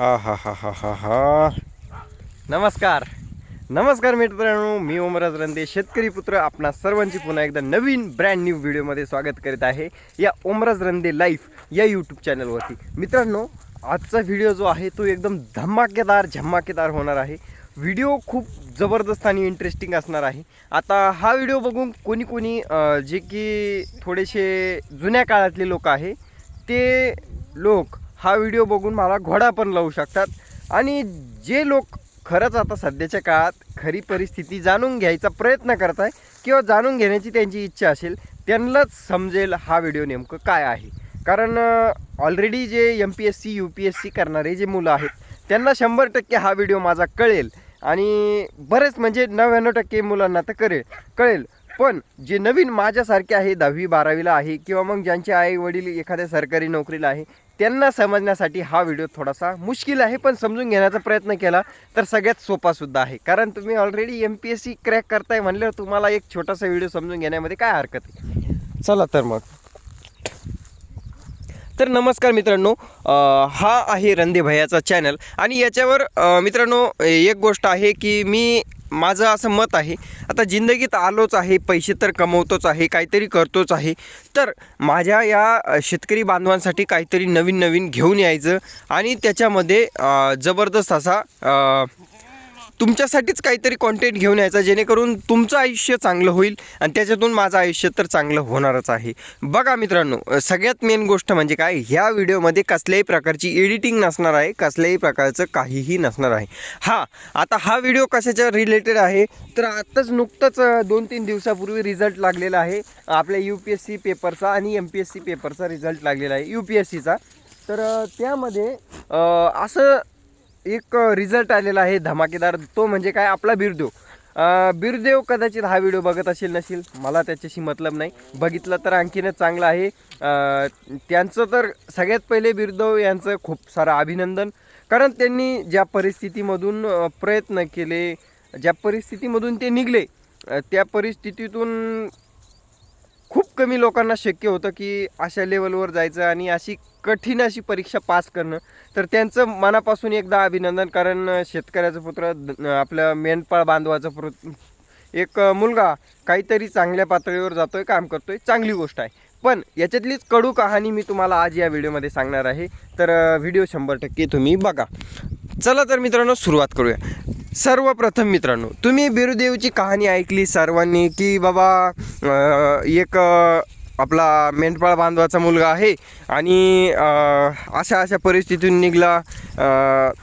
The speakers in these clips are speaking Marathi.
हा हा हा हा हा हा नमस्कार. नमस्कार मित्रांनो मी ओमराज रंदे शेतकरी पुत्र आपणा सर्वांची पुन्हा एकदा नवीन ब्रँड न्यू व्हिडिओमध्ये स्वागत करीत आहे या ओमराज रंदे लाईफ या यूट्यूब चॅनलवरती मित्रांनो आजचा व्हिडिओ जो आहे तो एकदम धमाकेदार झमाकेदार होणार आहे. व्हिडिओ खूप जबरदस्त आणि इंटरेस्टिंग असणार आहे. आता हा व्हिडिओ बघून कोणी कोणी जे की थोडेसे जुन्या काळातले लोक आहे ते लोक हा व्हिडिओ बघून मला घोडा पण लावू शकतात. आणि जे लोक खरंच आता सध्याच्या काळात खरी परिस्थिती जाणून घ्यायचा प्रयत्न करत आहे किंवा जाणून घेण्याची त्यांची इच्छा असेल त्यांनाच समजेल हा व्हिडिओ नेमकं काय आहे. कारण ऑलरेडी जे M P S C U P S C करणारे जे मुलं आहेत त्यांना शंभर टक्के हा व्हिडिओ माझा कळेल. आणि बरेच म्हणजे नव्याण्णव टक्के मुलांना तर करेल कळेल. पण जे नवीन माझ्यासारखे आहे दहावी बारावीला आहे किंवा मग ज्यांचे आई वडील एखाद्या सरकारी नोकरीला आहे त्यांना समजण्यासाठी हा व्हिडिओ थोडासा मुश्किल आहे पण समजून घेण्याचा प्रयत्न केला तर सगळ्यात सोपा सुद्धा आहे. कारण तुम्ही already M P S C crack करताय म्हणल्यावर तुम्हाला एक छोटासा व्हिडिओ समजून घेण्यामध्ये काय हरकत आहे? चला तर मग. तर नमस्कार मित्रांनो हा आहे रंदे भैयाचा चॅनल आणि याच्यावर मित्रांनो एक गोष्ट आहे की मी माझं असं मत आहे आता जिंदगीत आलोच आहे पैसे तर कमवतोच आहे काहीतरी करतोच आहे तर माझ्या या शेतकरी बांधवांसाठी काहीतरी नवीन नवीन घेऊन यायचं आणि त्याच्यामध्ये जबरदस्त असा तुमच्यासाठीच काहीतरी कॉन्टेंट घेऊन यायचा जेणेकरून तुमचं आयुष्य चांगलं होईल आणि त्याच्यातून माझं आयुष्य तर चांगलं होणारच आहे. बघा मित्रांनो सगळ्यात मेन गोष्ट म्हणजे काय? ह्या व्हिडिओमध्ये कसल्याही प्रकारची एडिटिंग नसणार आहे कसल्याही प्रकारचं काहीही नसणार आहे. हा आता हा व्हिडिओ कशाच्या रिलेटेड आहे? तर आत्ताच नुकतंच दोन तीन दिवसापूर्वी रिझल्ट लागलेला आहे. आपल्या यू पी एस सी पेपरचा आणि एम पी एस सी पेपरचा रिझल्ट लागलेला आहे यू पी एस सीचा तर त्यामध्ये असं एक रिझल्ट आलेला आहे धमाकेदार. तो म्हणजे काय? आपला बिरदेव. बिरदेव कदाचित हा व्हिडिओ बघत असेल नसेल. मला त्याच्याशी मतलब नाही. बघितलं तर आणखीनच चांगलं आहे. त्यांचं तर सगळ्यात पहिले बिरदेव यांचं खूप सारं अभिनंदन. कारण त्यांनी ज्या परिस्थितीमधून प्रयत्न केले ज्या परिस्थितीमधून ते निघले त्या परिस्थितीतून खूप कमी लोकांना शक्य होतं की अशा लेवलवर जायचं आणि अशी कठीण अशी परीक्षा पास करणं. तर त्यांचं मनापासून एकदा अभिनंदन कारण शेतकऱ्याचं पुत्र आपलं मेंढपाळ बांधवाचं पुत्र एक मुलगा काहीतरी चांगल्या पातळीवर जातो आहे काम करतो आहे चांगली गोष्ट आहे. पण याच्यातलीच कडू कहाणी मी तुम्हाला आज या व्हिडिओमध्ये सांगणार आहे. तर व्हिडिओ शंभर टक्के तुम्ही बघा. चला तर मित्रांनो सुरुवात करूया. सर्वप्रथम मित्रांनो तुम्ही बिरुदेवची कहाणी ऐकली सर्वांनी की बाबा एक आपला मेंढपाळ बांधवाचा मुलगा आहे आणि अशा अशा परिस्थितीतून निघला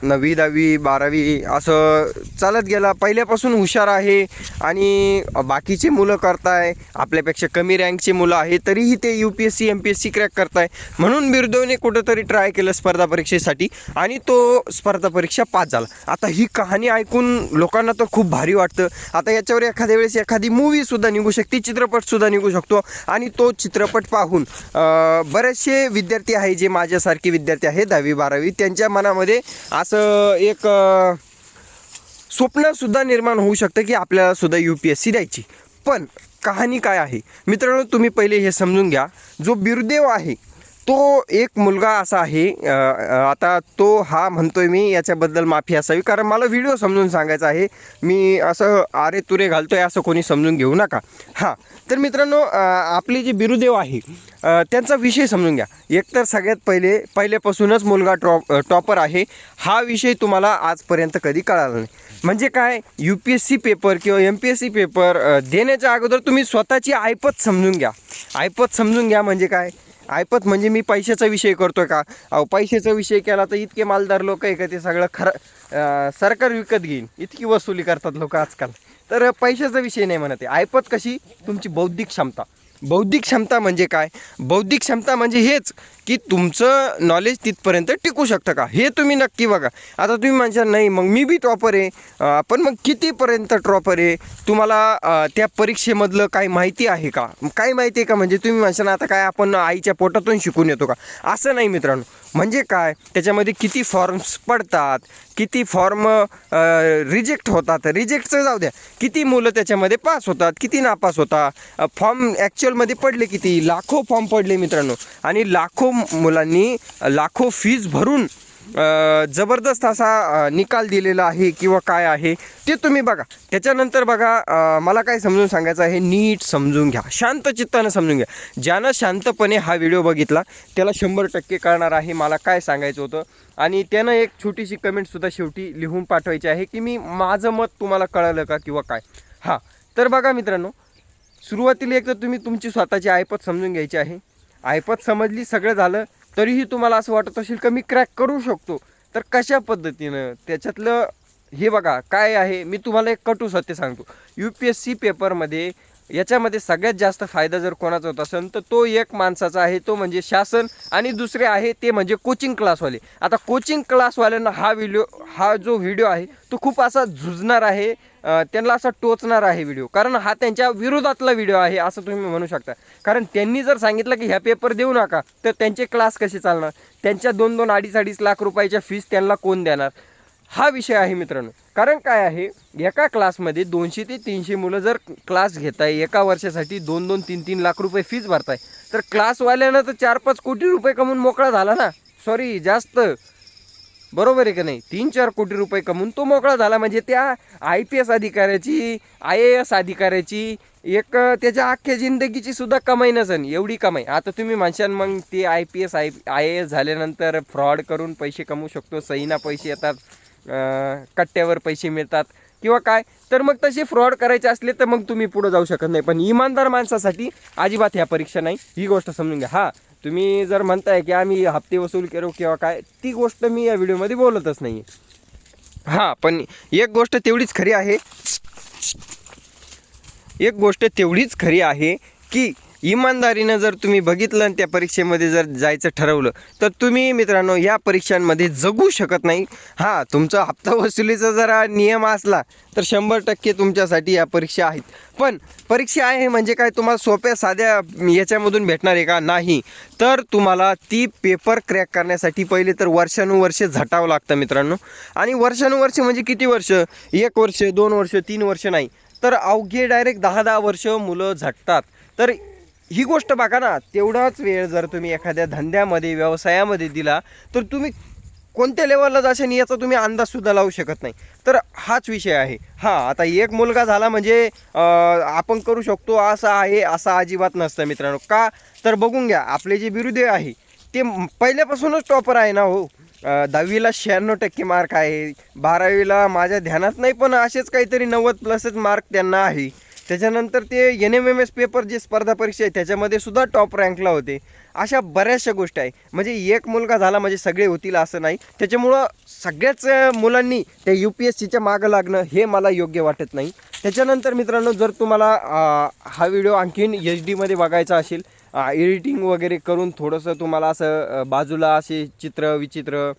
नववी दहावी बारावी असं चालत गेला. पहिल्यापासून हुशार आहे आणि बाकीचे मुलं करताय आपल्यापेक्षा कमी रँकची मुलं आहे तरीही ते U P S C M P S C crack करताय. म्हणून बिरदेवने कुठंतरी ट्राय केलं स्पर्धा परीक्षेसाठी आणि तो स्पर्धा परीक्षा पास झाला. आता ही कहाणी ऐकून लोकांना तर खूप भारी वाटतं. आता याच्यावर एखाद्या वेळेस एखादी मूवीसुद्धा निघू शकते चित्रपटसुद्धा निघू शकतो आणि तो चित्रपट पाहून बरेचसे विद्यार्थी आहे जे माझ्यासारखे विद्यार्थी आहे दहावी बारावी त्यांच्या मनामध्ये असं एक स्वप्नसुद्धा निर्माण होऊ शकतं की आपल्यालासुद्धा यू पी एस सी द्यायची. पण कहाणी काय आहे? मित्रांनो तुम्ही पहिले हे समजून घ्या. जो बिरदेव आहे तो एक मुलगा असा आहे आता तो हा म्हणतोय मी याच्याबद्दल माफी असावी. कारण मला व्हिडिओ समजून सांगायचा आहे. मी असं आरे तुरे घालतोय असं कोणी समजून घेऊ नका. हां तर मित्रांनो आपली आपले जे बिरुदेव आहे त्यांचा विषय समजून घ्या. एकतर सगळ्यात पहिले पहिल्यापासूनच मुलगा टॉप टॉपर आहे. हा विषय तुम्हाला आजपर्यंत कधी कळाला नाही. म्हणजे काय U P S C paper किंवा M P S C paper देण्याच्या अगोदर तुम्ही स्वतःची ऐपत समजून घ्या. ऐपत समजून घ्या म्हणजे काय? ऐपत म्हणजे मी पैशाचा विषय करतोय का? अहो पैशाचा विषय केला तर इतके मालदार लोक आहे का? ते सगळं खरं सरकार विकत घेईन. इतकी वसुली करतात लोक आजकाल. तर पैशाचा विषय नाही म्हणत आहे. ऐपत कशी? तुमची बौद्धिक क्षमता. बौद्धिक क्षमता म्हणजे काय? बौद्धिक क्षमता म्हणजे हेच की तुमचं नॉलेज तिथपर्यंत टिकू शकतं का? हे तुम्ही नक्की बघा. आता तुम्ही म्हणशाल नाही मग मी बी टॉपर आहे. पण मग कितीपर्यंत टॉपर आहे? तुम्हाला त्या परीक्षेमधलं काही माहिती आहे का? काय माहिती आहे का? म्हणजे तुम्ही म्हणशाल आता काय आपण आईच्या पोटातून शिकून येतो का? असं नाही मित्रांनो. म्हणजे काय? त्याच्यामध्ये किती फॉर्म्स पडतात किती फॉर्म रिजेक्ट होतात. रिजेक्टचं जाऊ द्या. किती मुलं त्याच्यामध्ये पास होतात किती नापास होता? फॉर्म ॲक्च्युअलमध्ये पडले किती? लाखो फॉर्म पडले मित्रांनो. आणि लाखो मुलांनी लाखो फीज भरून जबरदस्त असा निकाल दिलेला आहे किंवा काय आहे ते तुम्ही बघा. त्याच्यानंतर बघा मला काय समजून सांगायचं आहे नीट समजून घ्या. शांत चित्तानं समजून घ्या. ज्यानं शांतपणे हा व्हिडिओ बघितला त्याला शंभर टक्के कळणार आहे मला काय सांगायचं होतं. आणि त्यानं एक छोटीशी कमेंटसुद्धा शेवटी लिहून पाठवायची आहे की मी माझं मत तुम्हाला कळलं का किंवा काय? हां. तर बघा मित्रांनो सुरुवातीला एक तर तुम्ही तुमची स्वतःची ऐपत समजून घ्यायची आहे. ऐपत समजली सगळं झालं. तरीही तुम्हाला असं वाटत असेल का मी क्रॅक करू शकतो? तर कशा पद्धतीनं? त्याच्यातलं हे बघा काय आहे? मी तुम्हाला एक कटू सत्य सांगतो. यू पी एस सी पेपरमध्ये याच्यामध्ये सगळ्यात जास्त फायदा जर कोणाचा होत असेल तर तो एक माणसाचा आहे तो म्हणजे शासन आणि दुसरे आहे ते म्हणजे कोचिंग क्लासवाले आता कोचिंग क्लासवाल्यांना हा व्हिडिओ हा जो व्हिडिओ आहे तो खूप असा झुजणार आहे त्यांना असा टोचणार आहे व्हिडिओ कारण हा त्यांच्या विरोधातला व्हिडिओ आहे असं तुम्ही म्हणू शकता. कारण त्यांनी जर सांगितलं की ह्या पेपर देऊ नका तर त्यांचे क्लास कसे चालणार? त्यांच्या दोन दोन अडीच अडीच लाख रुपयाच्या फीस त्यांना कोण देणार? हा विषय आहे मित्रांनो. कारण काय आहे एका क्लासमध्ये दोनशे ते तीनशे मुलं जर क्लास घेत आहे एका वर्षासाठी दोन दोन तीन तीन लाख रुपये फीज भरताय तर क्लासवाल्यानं तर चार पाच कोटी रुपये कमवून मोकळा झाला ना? सॉरी जास्त. बरोबर आहे का नाही? तीन चार कोटी रुपये कमवून तो मोकळा झाला. म्हणजे त्या आय पी एस अधिकाऱ्याची आय ए एस अधिकाऱ्याची एक त्याच्या अख्ख्या जिंदगीची सुद्धा कमाई नसेल एवढी कमाई. आता तुम्ही म्हणशान मग ते I P S I I A S झाल्यानंतर फ्रॉड करून पैसे कमवू शकतो सहीना पैसे येतात. कट्ट्यावर पैसे मिळतात किंवा काय तर मग तसे फ्रॉड करायचे असले तर मग तुम्ही पुढे जाऊ शकत नाही. पण इमानदार माणसासाठी अजिबात ह्या परीक्षा नाही. ही गोष्ट समजून घ्या. हा तुम्ही जर म्हणताय की आम्ही हप्ते वसूल करू किंवा काय ती गोष्ट मी या व्हिडिओमध्ये बोलतच नाही हां पण एक गोष्ट तेवढीच खरी आहे. एक गोष्ट तेवढीच खरी आहे की इमानदारीनं जर तुम्ही बघितलं आणि त्या परीक्षेमध्ये जर जायचं ठरवलं तर तुम्ही मित्रांनो या परीक्षांमध्ये जगू शकत नाही. हां तुमचा हप्ता वसुलीचा जरा नियम असला तर शंभर टक्के तुमच्यासाठी या परीक्षा आहेत. पण परीक्षा आहे म्हणजे काय तुम्हाला सोप्या साध्या याच्यामधून भेटणार आहे का? नाही. तर तुम्हाला ती पेपर क्रॅक करण्यासाठी पहिले तर वर्षानुवर्षे झटावं लागतं मित्रांनो. आणि वर्षानुवर्ष म्हणजे किती वर्ष? एक वर्ष दोन वर्ष तीन वर्ष नाही. तर अवघे डायरेक्ट दहा दहा वर्ष मुलं झटतात. तर ही गोष्ट बघा ना तेवढाच वेळ जर तुम्ही एखाद्या धंद्यामध्ये व्यवसायामध्ये दिला तर तुम्ही कोणत्या लेवलला जाशाल याचा तुम्ही अंदाजसुद्धा लावू शकत नाही. तर हाच विषय आहे. हां आता एक मुलगा झाला म्हणजे आपण करू शकतो असा आहे असा अजिबात नसतं मित्रांनो. का? तर बघून घ्या आपले जे बिरुदेव आहे ते पहिल्यापासूनच टॉपर आहे ना हो. दहावीला शहाण्णव टक्के मार्क आहे बारावीला माझ्या ध्यानात नाही पण असेच काहीतरी नव्वद प्लसच मार्क त्यांना आहे. त्याच्यानंतर ते N M M S paper जे स्पर्धा परीक्षा आहे त्याच्यामध्ये सुद्धा टॉप रँकला होते. अशा बऱ्याचशा गोष्टी आहे. म्हणजे एक मुलगा झाला म्हणजे सगळे होतील असं नाही. त्याच्यामुळं सगळ्याच मुलांनी त्या यू पी एस सीच्या मागं लागणं हे मला योग्य वाटत नाही. त्याच्यानंतर मित्रांनो जर तुम्हाला हा व्हिडिओ आणखीन एच डीमध्ये बघायचा असेल एडिटिंग वगैरे करून थोडंसं तुम्हाला असं बाजूला असे चित्र विचित्र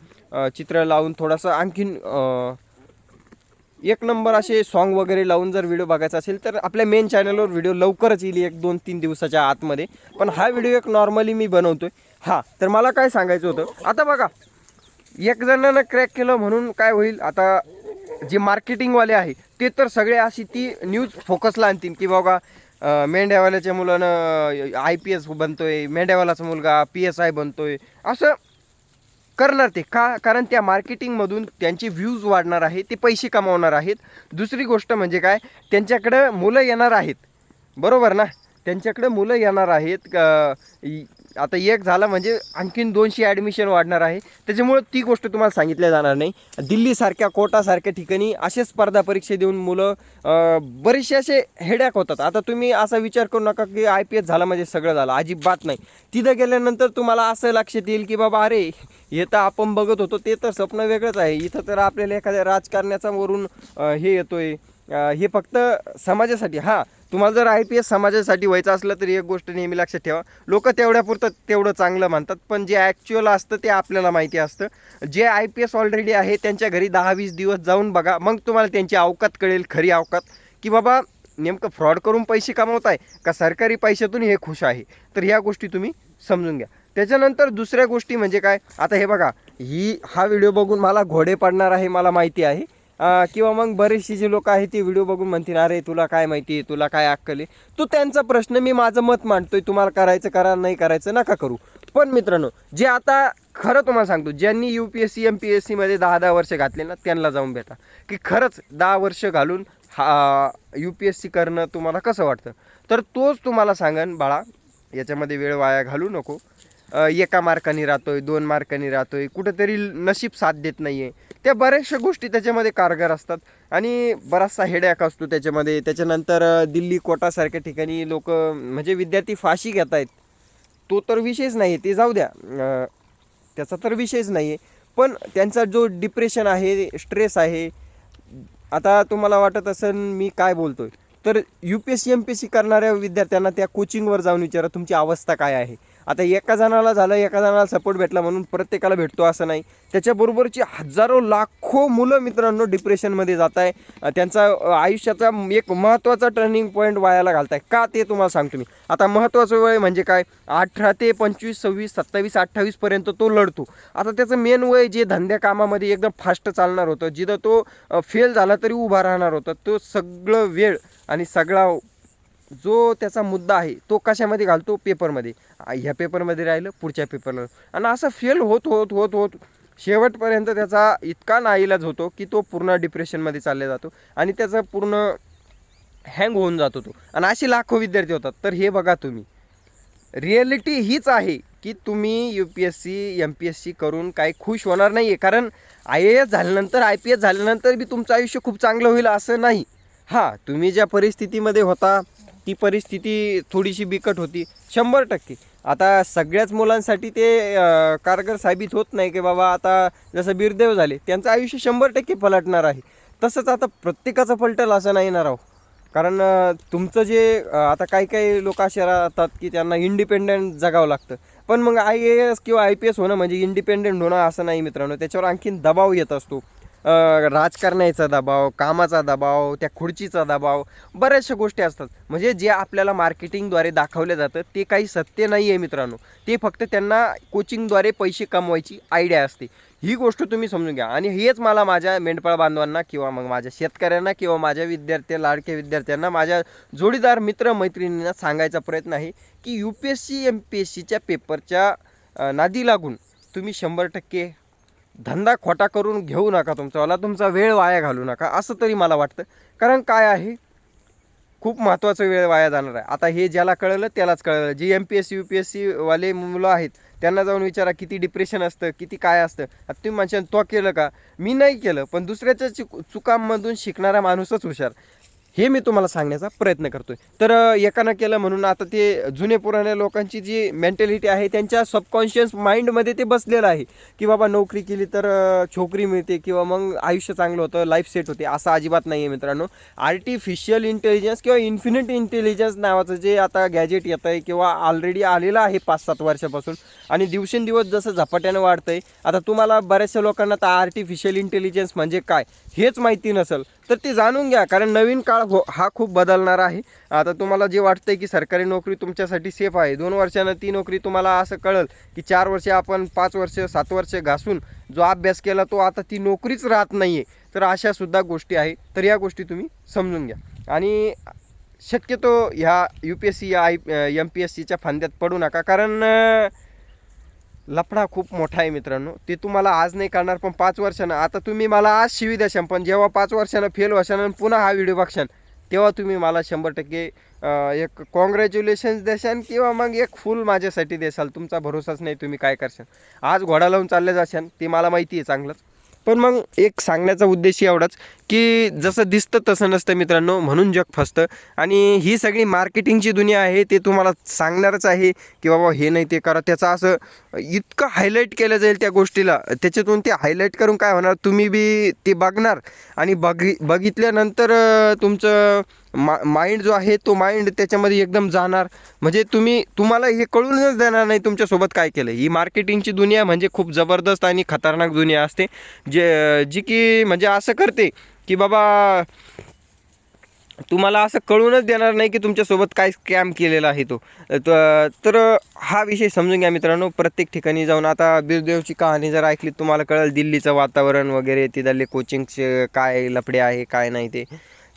चित्र लावून थोडंसं आणखीन एक नंबर असे सॉन्ग वगैरे लावून जर व्हिडिओ बघायचा असेल तर आपल्या मेन चॅनलवर व्हिडिओ लवकरच येईल एक दोन तीन दिवसाच्या आतमध्ये. पण हा व्हिडिओ एक नॉर्मली मी बनवतोय. हां तर मला काय सांगायचं होतं? आता बघा एक जणानं क्रॅक केलं म्हणून काय होईल? आता जे मार्केटिंगवाले आहे ते तर सगळे अशी ती न्यूज फोकसला आणतील की बाबा मेंढ्यावाल्याच्या मुलानं आय पी एस बनतोय मेंढ्यावालाचा मुलगा पी एस आय बनतोय. असं करणार ते. का कारण त्या मार्केटिंगमधून त्यांचे व्ह्यूज वाढणार आहे ते पैसे कमावणार आहेत. दुसरी गोष्ट म्हणजे काय? त्यांच्याकडं मुलं येणार आहेत. बरोबर ना? त्यांच्याकडे मुलं येणार आहेत. इ- आता एक झालं म्हणजे आणखीन दोनशे ॲडमिशन वाढणार आहे. त्याच्यामुळं ती गोष्ट तुम्हाला सांगितल्या जाणार नाही. दिल्लीसारख्या कोटासारख्या ठिकाणी असे स्पर्धा परीक्षा देऊन मुलं बरेचसे असे हेडॅक होतात. आता तुम्ही असा विचार करू नका की आय पी एस झाला म्हणजे सगळं झालं. अजिबात नाही. तिथं गेल्यानंतर तुम्हाला असं लक्षात येईल की बाबा अरे हे तर आपण बघत होतो. ते तर स्वप्न वेगळंच आहे. इथं तर आपल्याला एखाद्या राजकारण्याचा वरून हे येतोय. आहे हे फक्त समाजासाठी. हां तुम्हाला जर आय पी एस समाजासाठी व्हायचं असलं तरी एक गोष्ट नेहमी लक्षात ठेवा. लोक तेवढ्यापुरतं तेवढं चांगलं मानतात पण जे ॲक्च्युअल असतं ते आपल्याला माहिती असतं. जे आय पी एस ऑलरेडी आहे त्यांच्या घरी दहा वीस दिवस जाऊन बघा. मग तुम्हाला त्यांची अवकात कळेल खरी अवकात. की बाबा नेमकं फ्रॉड करून पैसे कमवताय का सरकारी पैशातून हे खुश आहे? तर ह्या गोष्टी तुम्ही समजून घ्या. त्याच्यानंतर दुसऱ्या गोष्टी म्हणजे काय? आता हे बघा ही हा व्हिडिओ बघून मला घोडे पडणार आहे मला माहिती आहे. किंवा मग बरेचसे जी लोक आहेत ती व्हिडिओ बघून म्हणतील अरे तुला काय माहिती आहे? तुला काय अक्कल आहे? तो त्यांचा प्रश्न मी माझं मत मांडतोय तुम्हाला करायचं करा नाही करायचं नका करू. पण मित्रांनो जे आता खरं तुम्हाला सांगतो ज्यांनी U P S C M P S सीमध्ये दहा दहा वर्ष घातले ना त्यांना जाऊन भेटा. की खरंच दहा वर्ष घालून हा यू पी एस सी करणं तुम्हाला कसं वाटतं? तर तोच तुम्हाला सांगन बाळा याच्यामध्ये वेळ वाया घालू नको. एका मार्काने राहतोय दोन मार्काने राहतोय कुठंतरी नशीब साथ देत नाही आहे त्या बऱ्याचशा गोष्टी त्याच्यामध्ये कारगर असतात आणि बराचसा हेडॅक असतो त्याच्यामध्ये. त्याच्यानंतर दिल्ली कोटासारख्या ठिकाणी लोक म्हणजे विद्यार्थी फाशी घेत आहेत तो तर विषयच नाही ते जाऊ द्या. त्याचा तर विषयच नाही आहे पण त्यांचा जो डिप्रेशन आहे स्ट्रेस आहे आता तुम्हाला वाटत असेल मी काय बोलतोय. तर U P S C M P S C करणाऱ्या विद्यार्थ्यांना त्या कोचिंगवर जाऊन विचारा तुमची अवस्था काय आहे? आता एका जणाला झालं एका जणाला सपोर्ट भेटला म्हणून प्रत्येकाला भेटतो असं नाही. त्याच्याबरोबरची हजारो लाखो मुलं मित्रांनो डिप्रेशनमध्ये जात आहे. त्यांचा आयुष्याचा एक महत्त्वाचा टर्निंग पॉईंट वायाला घालत आहे का ते तुम्हाला सांगतो मी. आता महत्त्वाचं वय म्हणजे काय? अठरा ते पंचवीस सव्वीस सत्तावीस अठ्ठावीसपर्यंत तो लढतो. आता त्याचं मेन वय जे धंद्या कामामध्ये एकदम फास्ट चालणार होतं जिथं तो फेल झाला तरी उभा राहणार होता तो सगळं वेळ आणि सगळा जो त्याचा मुद्दा आहे तो कशामध्ये घालतो? पेपरमध्ये. ह्या पेपरमध्ये राहिलं पुढच्या पेपरला. आणि असं फेल होत होत होत होत शेवटपर्यंत त्याचा इतका नाईलाज होतो की तो पूर्ण डिप्रेशनमध्ये चालला जातो आणि त्याचा पूर्ण हँग होऊन जातो तो आणि असे लाखो विद्यार्थी होतात. तर हे बघा तुम्ही. रिॲलिटी हीच आहे की तुम्ही U P S C M P S C करून काही खुश होणार नाही आहे कारण आय ए एस झाल्यानंतर आय पी एस झाल्यानंतर बी तुमचं आयुष्य खूप चांगलं होईल असं नाही. हां तुम्ही ज्या परिस्थितीमध्ये होता ती परिस्थिती थोडीशी बिकट होती शंभर टक्के. आता सगळ्याच मुलांसाठी ते कारगर साबित होत नाही की बाबा आता जसं बिरदेव झाले त्यांचं आयुष्य शंभर टक्के पलटणार आहे. तसंच आता प्रत्येकाचं पलटल असं नाही ना राव. कारण तुमचं जे आता काही काही लोक असे राहतात की त्यांना इंडिपेंडेंट जगावं लागतं. पण मग आय ए एस किंवा आय पी एस होणं म्हणजे इंडिपेंडेंट होणं असं नाही मित्रांनो. त्याच्यावर आणखीन दबाव येत असतो. राजकारण्याचा दबाव कामाचा दबाव त्या खुर्चीचा दबाव बऱ्याचशा गोष्टी असतात. म्हणजे जे आपल्याला मार्केटिंगद्वारे दाखवलं जातं ते काही सत्य नाही आहे मित्रांनो. ते फक्त त्यांना कोचिंगद्वारे पैसे कमवायची आयडिया असते. ही गोष्ट तुम्ही समजून घ्या. आणि हेच मला माझ्या मेंढपाळ बांधवांना किंवा मग माझ्या शेतकऱ्यांना किंवा माझ्या विद्यार्थी लाडक्या विद्यार्थ्यांना माझ्या जोडीदार मित्र मैत्रिणींना सांगायचा प्रयत्न आहे की U P S C M P S सीच्या पेपरच्या नादी लागून तुम्ही शंभर टक्के धंदा खोटा करून घेऊ नका तुमचावाला तुमचा वेळ वाया घालू नका असं तरी मला वाटतं. कारण काय आहे? खूप महत्त्वाचा वेळ वाया जाणार आहे. आता हे ज्याला कळलं त्यालाच कळलं. जी M P S C U P S C वाले मुलं आहेत त्यांना जाऊन विचारा किती डिप्रेशन असतं किती काय असतं. आता तुम्ही म्हणशाल तो केलं का? मी नाही केलं पण दुसऱ्याच्या चुकांमधून शिकणारा माणूसच हुशार. हे मी तुम्हाला सांगण्याचा प्रयत्न करतोय. तर एकानं केलं म्हणून आता ते जुने पुराण्या लोकांची जी मेंटॅलिटी आहे त्यांच्या सबकॉन्शियस माइंडमध्ये ते बसलेलं आहे. की बाबा नोकरी केली तर छोकरी मिळते किंवा मग आयुष्य चांगलं होतं लाईफ सेट होते. असं अजिबात नाही आहे मित्रांनो. आर्टिफिशियल इंटेलिजन्स किंवा इन्फिनिट इंटेलिजन्स नावाचं जे आता गॅजेट येतं आहे किंवा ऑलरेडी आलेलं आहे पाच सात वर्षापासून आणि दिवसेंदिवस जसं झपाट्यानं वाढतं आहे आता तुम्हाला बऱ्याचशा लोकांना आता आर्टिफिशियल इंटेलिजन्स म्हणजे काय? हेच माहिती नसेल तर ते जाणून घ्या कारण नवीन काळ हो हा खूप बदलणार आहे. आता तुम्हाला जे वाटतंय की सरकारी नोकरी तुमच्यासाठी सेफ आहे दोन वर्षानं ती नोकरी तुम्हाला असं कळल की चार वर्ष आपण पाच वर्ष सात वर्ष घासून जो अभ्यास केला तो आता ती नोकरीच राहत नाही आहे तर अशा सुद्धा गोष्टी आहे तर या गोष्टी तुम्ही समजून घ्या. आणि शक्यतो ह्या यू पी एस सी या आय एम पी एस सीच्या फांद्यात पडू नका कारण लफडा खूप मोठा आहे मित्रांनो. ते तुम्हाला आज नाही करणार पण पाच वर्षानं. आता तुम्ही मला आज शिवी द्याशान पण जेव्हा पाच वर्षानं फेल व्हाशान आणि पुन्हा हा व्हिडिओ बघशान तेव्हा तुम्ही मला शंभर टक्के एक कॉंग्रॅच्युलेशन्स देशाल किंवा मग एक फुल माझ्यासाठी देसाल तुमचा भरोसाच नाही तुम्ही काय करशाल आज घोडा लावून चालले जाशाल ते मला माहिती आहे चांगलंच. पण मग एक सांगण्याचा उद्देश एवढाच की जसं दिसतं तसं नसतं मित्रांनो म्हणून जग फसतं. आणि ही सगळी मार्केटिंगची दुनिया आहे ते तुम्हाला सांगणारच आहे की बाबा हे नाही ते करा. त्याचं असं इतकं हायलाईट केलं जाईल त्या गोष्टीला. त्याच्यातून ते हायलाईट करून काय होणार? तुम्ही बी ते बघणार. आणि बघी बघितल्यानंतर तुमचं मा माइंड जो आहे तो माइंड त्याच्यामध्ये एकदम जाणार. म्हणजे तुम्ही तुम्हाला हे कळूनच देणार नाही तुमच्यासोबत काय केलं ही मार्केटिंगची दुनिया म्हणजे खूप जबरदस्त आणि खतरनाक दुनिया असते. जे जी की म्हणजे असं करते की बाबा तुम्हाला असं कळूनच देणार नाही की तुमच्यासोबत काय स्कॅम केलेला आहे तो. तर हा विषय समजून घ्या मित्रांनो. प्रत्येक ठिकाणी जाऊन आता बिरदेवची कहाणी जर ऐकली तुम्हाला कळेल दिल्लीचं वातावरण वगैरे तिथले कोचिंगचे काय लफडे आहे काय नाही ते.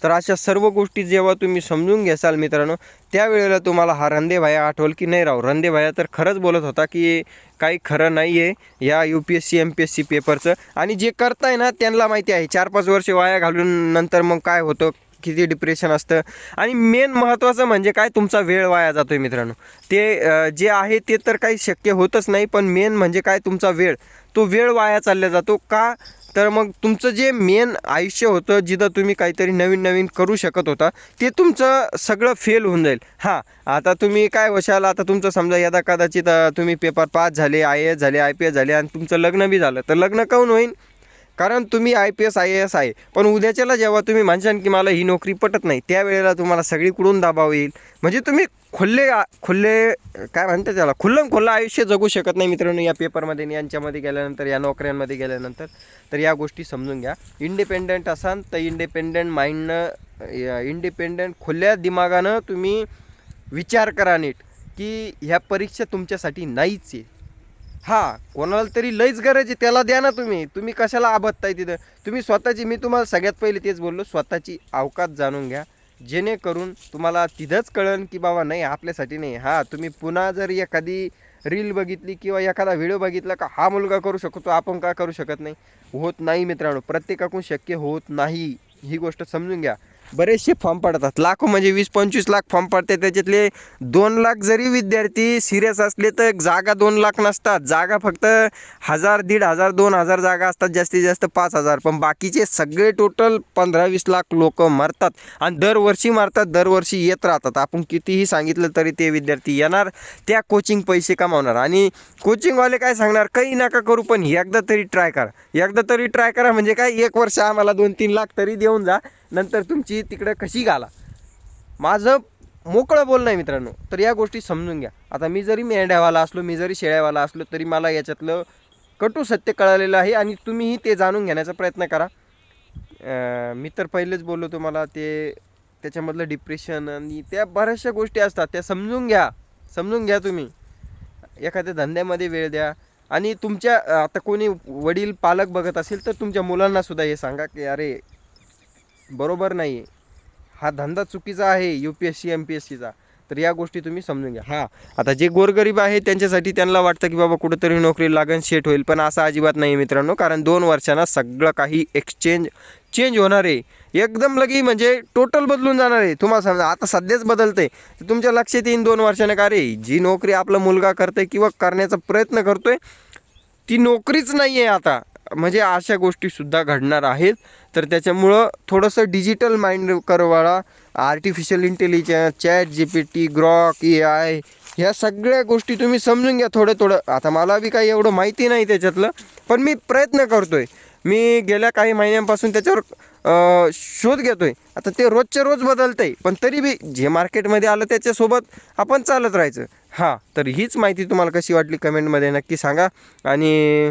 तर अशा सर्व गोष्टी जेव्हा तुम्ही समजून घेसाल मित्रांनो त्यावेळेला तुम्हाला हा रंदेभाया आठवल की नाही राव? रंदेभाया तर खरंच बोलत होता की काही खरं नाही आहे या U P S C M P S C पेपरचं आणि जे करताय ना त्यांना माहिती आहे. चार पाच वर्ष वाया घालून नंतर मग काय होतं? किती डिप्रेशन असतं? आणि मेन महत्त्वाचं म्हणजे काय? तुमचा वेळ वाया जातो आहे मित्रांनो. ते जे आहे ते तर काही शक्य होतच नाही पण मेन म्हणजे काय? तुमचा वेळ. तो वेळ वाया चालला जातो का? तर मग तुमचं जे मेन आयुष्य होतं जिथं तुम्ही काहीतरी नवीन नवीन करू शकत होता ते तुमचं सगळं फेल होऊन जाईल. हां आता तुम्ही काय वशाल आता तुमचं समजा यदा कदाचित तुम्ही पेपर पास झाले आय एस झाले आय पी एस झाले आणि तुमचं लग्न बी झालं तर लग्न काऊन होईल कारण तुम्ही I P S I A S आहे. पण उद्याच्याला जेव्हा तुम्ही म्हणशाल की मला ही नोकरी पटत नाही त्यावेळेला तुम्हाला सगळीकडून दाबाव येईल. म्हणजे तुम्ही खुल्ले खुल्ले काय म्हणते त्याला खुल्लम खुल्लं आयुष्य जगू शकत नाही मित्रांनो या पेपरमध्ये यांच्यामध्ये गेल्यानंतर या नोकऱ्यांमध्ये गेल्यानंतर. तर या गोष्टी समजून घ्या. इंडिपेंडंट असाल तर इंडिपेंडंट माइंडनं इंडिपेंडंट खुल्या दिमागानं तुम्ही विचार करा नीट की ह्या परीक्षा तुमच्यासाठी नाहीच आहे. हा कोणाला तरी लईच गरज आहे त्याला द्या ना तुम्ही. तुम्ही कशाला आबदताय तिथं? तुम्ही स्वतःची मी तुम्हाला सगळ्यात पहिले तेच बोललो स्वतःची अवकात जाणून घ्या. जेणेकरून तुम्हाला तिथंच कळन की बाबा नाही आपल्यासाठी नाही. हा तुम्ही पुन्हा जर एखादी रील बघितली किंवा एखादा व्हिडिओ बघितला का हा मुलगा करू शकतो आपण का करू शकत नाही? होत नाही मित्रांनो. प्रत्येकाकडून शक्य होत नाही. ही गोष्ट समजून घ्या. बरेचसे फॉर्म पडतात. लाखो म्हणजे वीस पंचवीस लाख फॉर्म पडते. त्याच्यातले दोन लाख जरी विद्यार्थी सिरियस असले तर जागा दोन लाख नसतात. जागा फक्त हजार दीड हजार दोन हजार जागा असतात. जास्तीत जास्त पाच हजार. पण बाकीचे सगळे टोटल पंधरा वीस लाख लोक मरतात. आणि दरवर्षी मारतात दरवर्षी येत राहतात. आपण कितीही सांगितलं तरी ते विद्यार्थी येणार. त्या कोचिंग पैसे कमावणार. आणि कोचिंगवाले काय सांगणार? काही नका करू पण एकदा तरी ट्राय करा. एकदा तरी ट्राय करा म्हणजे काय? एक वर्ष आम्हाला दोन तीन लाख तरी देऊन जा नंतर तुमची तिकडं कशी घाला. माझं मोकळं बोलणं आहे मित्रांनो तर या गोष्टी समजून घ्या. आता मी जरी मेंढ्यावाला असलो मी जरी शेळ्यावाला असलो तरी मला याच्यातलं कटू सत्य कळालेलं आहे आणि तुम्हीही ते जाणून घेण्याचा प्रयत्न करा. मी तर पहिलेच बोललो तुम्हाला ते त्याच्यामधलं डिप्रेशन आणि त्या बऱ्याचशा गोष्टी असतात त्या समजून घ्या. समजून घ्या तुम्ही. एखाद्या धंद्यामध्ये वेळ द्या. आणि तुमच्या आता कोणी वडील पालक बघत असेल तर तुमच्या मुलांना सुद्धा हे सांगा की अरे बरोबर नाही आहे हा धंदा चुकीचा आहे U P S C M P S सीचा तर या गोष्टी तुम्ही समजून घ्या. हां. आता जे गोरगरीब आहे त्यांच्यासाठी त्यांना वाटतं की बाबा कुठंतरी नोकरी लागन सेट होईल. पण असं अजिबात नाही मित्रांनो कारण दोन वर्षांना सगळं काही एक्सचेंज चेंज होणार आहे. एकदम लगी म्हणजे टोटल बदलून जाणार आहे. तुम्हाला समजा आता सध्याच बदलते तुमच्या लक्षात येईन दोन वर्षाने का रे? जी नोकरी आपला मुलगा करते किंवा करण्याचा प्रयत्न करतोय ती नोकरीच नाही आहे आता. म्हणजे अशा गोष्टीसुद्धा घडणार आहेत. तर त्याच्यामुळं थोडंसं digital mind करवाळा artificial intelligence chat G P T Grok A I ह्या सगळ्या गोष्टी तुम्ही समजून घ्या थोडं थोडं आता मला बी काही एवढं माहिती नाही त्याच्यातलं पण मी प्रयत्न करतोय. मी गेल्या काही महिन्यांपासून त्याच्यावर शोध घेतो आहे आता ते रोजच्या रोज बदलतंय. पण तरी बी जे मार्केटमध्ये आलं त्याच्यासोबत आपण चालत राहायचं. हां तर हीच माहिती तुम्हाला कशी वाटली कमेंटमध्ये नक्की सांगा. आणि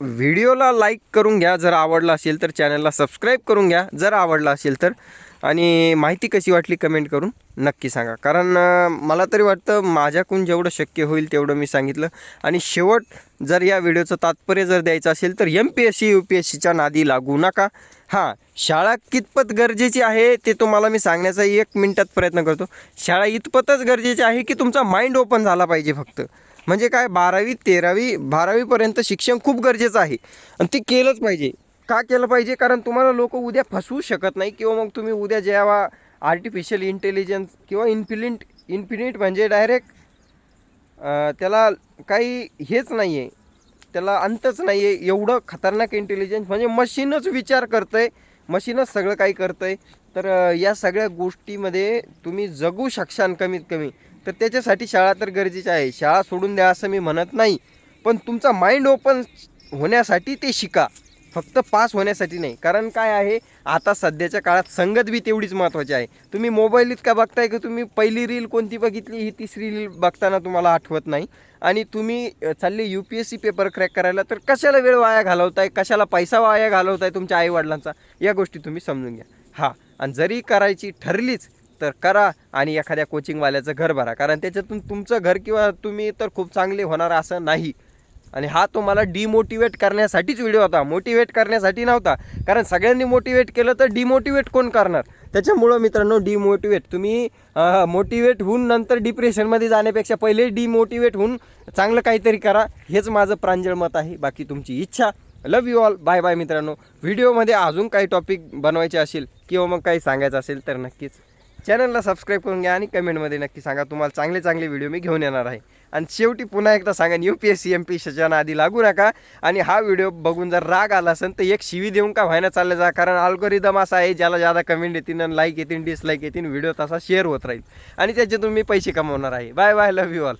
व्हिडिओला लाईक करून घ्या. जर आवडला असेल तर चॅनलला सबस्क्राईब करून घ्या. जर आवडला असेल तर आणि माहिती कशी वाटली कमेंट करून नक्की सांगा. कारण मला तरी वाटतं माझ्याकडून जेवढं शक्य होईल तेवढं मी सांगितलं. आणि शेवट जर या व्हिडिओचं तात्पर्य जर द्यायचं असेल तर M P S C U P S सीच्या नादी लागू नका. हां शाळा कितपत गरजेची आहे ते तुम्हाला मी सांगण्याचा एक मिनटात प्रयत्न करतो. शाळा इतपतच गरजेची आहे की तुमचा माइंड ओपन झाला पाहिजे फक्त. म्हणजे काय बारावी तेरावी बारावीपर्यंत शिक्षण खूप गरजेचं आहे. आणि ते केलंच पाहिजे. का केलं पाहिजे? कारण तुम्हाला लोक उद्या फसवू शकत नाही किंवा मग तुम्ही उद्या जेव्हा आर्टिफिशियल इंटेलिजन्स किंवा इन्फिनिट इन्फिनिट म्हणजे डायरेक्ट त्याला काही हेच नाही आहे त्याला अंतच नाही आहे एवढं खतरनाक इंटेलिजन्स म्हणजे मशीनच विचार करतं आहे मशीनच सगळं काही करतं आहे तर या सगळ्या गोष्टीमध्ये तुम्ही जगू शकशान कमीत कमी. तर त्याच्यासाठी शाळा तर गरजेची आहे. शाळा सोडून द्या असं मी म्हणत नाही. पण तुमचा माइंड ओपन होण्यासाठी ते शिका. फक्त पास होण्यासाठी नाही. कारण काय आहे आता सध्याच्या काळात संगत बी तेवढीच महत्त्वाची आहे. तुम्ही मोबाईल इतका बघताय की तुम्ही पहिली रील कोणती बघितली ही तिसरी रील बघताना तुम्हाला आठवत नाही. आणि तुम्ही चालले U P S C paper crack करायला तर कशाला वेळ वाया घालवताय कशाला पैसा वाया घालवताय तुमच्या आईवडिलांचा? या गोष्टी तुम्ही समजून घ्या. हां आणि जरी करायची ठरलीच तर करा आणि एखाद्या कोचिंगवाल्याचं घर भरा. कारण त्याच्यातून तुमचं घर किंवा तुम्ही तर खूप चांगले होणार असं नाही. आणि हा तुम्हाला डिमोटिवेट करण्यासाठीच व्हिडिओ होता. मोटिवेट करण्यासाठी नव्हता. कारण सगळ्यांनी मोटिवेट केलं तर डिमोटिवेट कोण करणार? त्याच्यामुळं मित्रांनो डिमोटिवेट तुम्ही मोटिवेट होऊन नंतर डिप्रेशनमध्ये जाण्यापेक्षा पहिले डिमोटिवेट होऊन चांगलं काहीतरी करा. हेच माझं प्रांजळ मत आहे. बाकी तुमची इच्छा. Love you all bye bye मित्रांनो. व्हिडिओमध्ये अजून काही टॉपिक बनवायचे असेल किंवा मग काही सांगायचं असेल तर नक्कीच. चॅनलला सबस्क्राईब करून घ्या आणि कमेंटमध्ये नक्की सांगा. तुम्हाला चांगले चांगले व्हिडिओ मी घेऊन येणार आहे. आणि शेवटी पुन्हा एकदा सांगा U P S C M P शच्या आधी लागू नका. आणि हा व्हिडिओ बघून जर राग आला असेल तर एक शिवी देऊन का व्हायला चाललं जा? कारण अल्गोरिदम असा आहे ज्याला ज्यादा कमेंट येतील आणि लाईक येतील डिसलाईक येतील व्हिडिओ तसा शेअर होत राहील. आणि त्याचे तुम्ही पैसे कमवणार आहे. Bye bye love you all